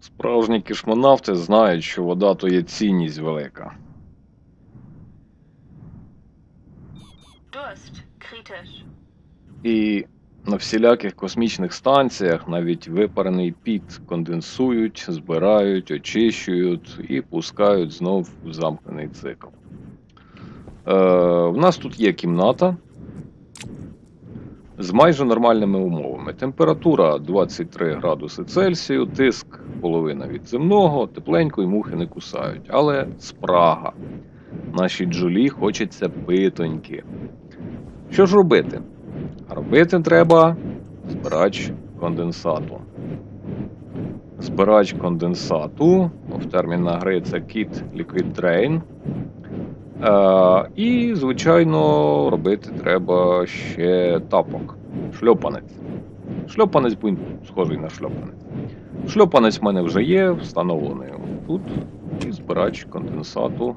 Справжні кішмонавти знають, що вода то є цінність велика. І на всіляких космічних станціях навіть випарений піт конденсують, збирають, очищують і пускають знов в замкнений цикл. Е, в нас тут є кімната з майже нормальними умовами. Температура 23 градуси Цельсію, тиск половина від земного, тепленько і мухи не кусають. Але спрага. Нашій джолі хочеться питоньки. Що ж робити? Робити треба збирач конденсату. Збирач конденсату, в терміна гри це Kit Liquid Drain. Е, і, звичайно, робити треба ще тапок. Шльопанець. Шльопанець, бо схожий на шльопанець. Шльопанець в мене вже є, встановлений тут. І збирач конденсату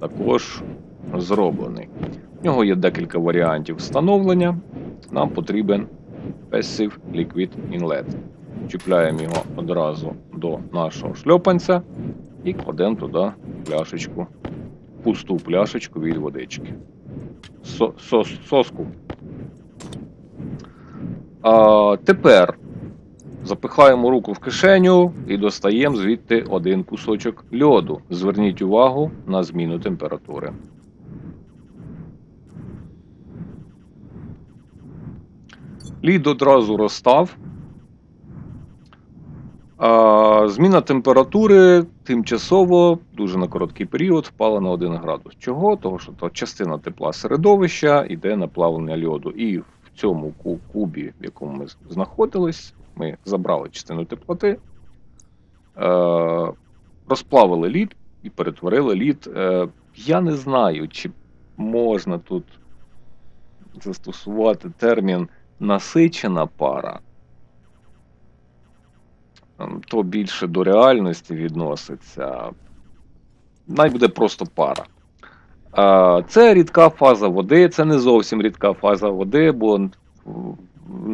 також зроблений. В нього є декілька варіантів встановлення. Нам потрібен Passive Liquid Inlet. Чіпляємо його одразу до нашого шльопанця і кладемо туди пляшечку, пусту пляшечку від водички. Сос- соску. А, тепер запихаємо руку в кишеню і достаємо звідти один кусочок льоду. Зверніть увагу на зміну температури. Лід одразу розстав. А, зміна температури тимчасово, дуже на короткий період, впала на 1 градус. Чого? Того, що то частина тепла середовища йде на плавлення льоду. І в цьому кубі, в якому ми знаходились, ми забрали частину теплоти, е, розплавили лід і перетворили лід. Е, я не знаю, чи можна тут застосувати термін насичена пара, Ем, то більше до реальності відноситься. Най буде просто пара. Це рідка фаза води, це не зовсім рідка фаза води, бо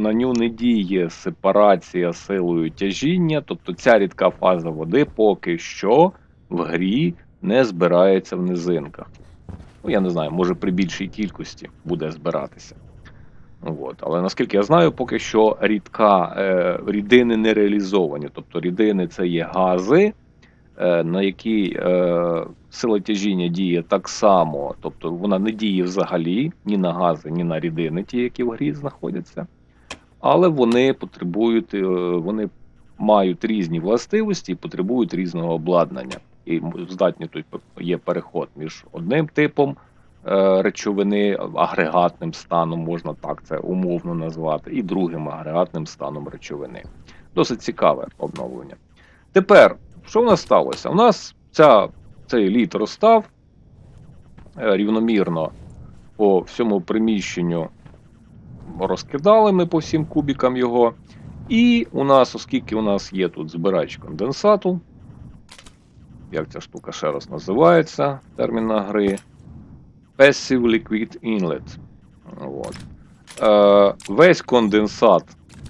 на ню не діє сепарація силою тяжіння. Тобто ця рідка фаза води поки що в грі не збирається в низинках. Ну, я не знаю, може при більшій кількості буде збиратися. От. Але наскільки я знаю, поки що рідка е, рідини не реалізовані. Тобто рідини це є гази, е, на які е, сила тяжіння діє так само, тобто вона не діє взагалі ні на гази, ні на рідини, ті, які в грі знаходяться. Але вони потребують, е, вони мають різні властивості і потребують різного обладнання. І здатні тут є переход між одним типом е, речовини агрегатним станом, можна так це умовно назвати, і другим агрегатним станом речовини. Досить цікаве обновлення. Тепер, що в нас сталося? У нас ця, цей лід розстав е, рівномірно по всьому приміщенню розкидали ми по всім кубікам його. І у нас, оскільки у нас є тут збирач конденсату, як ця штука ще раз називається, терміна гри, Passive Liquid Inlet. От. Е, весь конденсат,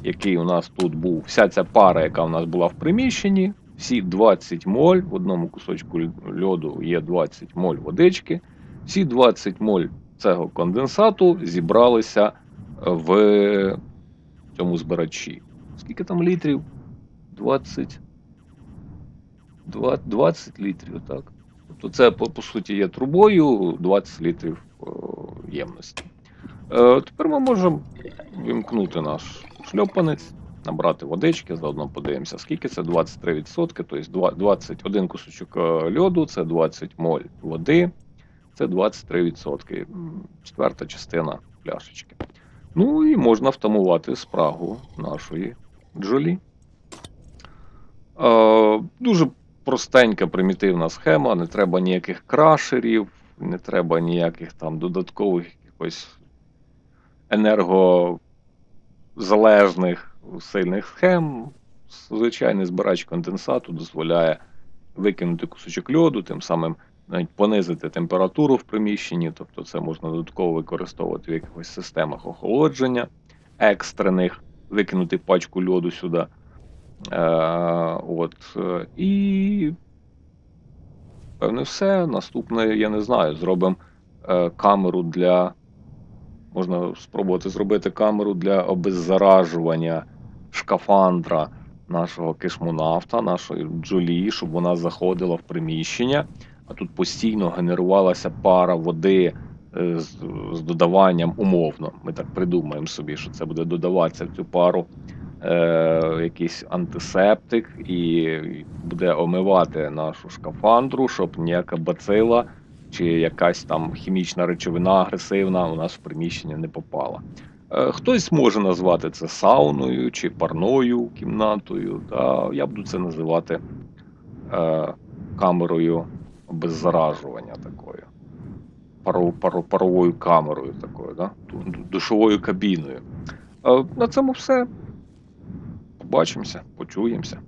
який у нас тут був, вся ця пара, яка у нас була в приміщенні, всі 20 моль, в одному кусочку льоду є 20 моль водички, всі 20 моль цього конденсату зібралися в цьому збирачі. Скільки там літрів? 20. 20, 20 літрів, так? Тобто це, по, по суті, є трубою 20 літрів о, ємності. Е, тепер ми можемо вімкнути наш шльопанець, набрати водички, заодно подивимося, скільки це 23%, тобто 21 кусочок е, льоду, це 20 моль води, це 23%, четверта частина пляшечки. Ну і можна втамувати спрагу нашої джолі. Е, дуже простенька, примітивна схема, не треба ніяких крашерів, не треба ніяких там додаткових якихось енергозалежних сильних схем. Звичайний збирач конденсату дозволяє викинути кусочок льоду, тим самим навіть понизити температуру в приміщенні, тобто це можна додатково використовувати в якихось системах охолодження екстрених, викинути пачку льоду сюди. Е, от, е, і певне все. Наступне, я не знаю, зробимо е, камеру для. Можна спробувати зробити камеру для обеззаражування шкафандра нашого кишмонавта, нашої джолі, щоб вона заходила в приміщення, а тут постійно генерувалася пара води е, з, з додаванням умовно. Ми так придумаємо собі, що це буде додаватися в цю пару е, якийсь антисептик і буде омивати нашу шкафандру, щоб ніяка бацила чи якась там хімічна речовина агресивна у нас в приміщення не попала. Е, Хтось може назвати це сауною чи парною кімнатою. Та я буду це називати е, камерою беззаражування такою. Паро, паро, паровою камерою такою, да? Ду- ду- душовою кабіною. Е, на цьому все. Побачимося, почуємося.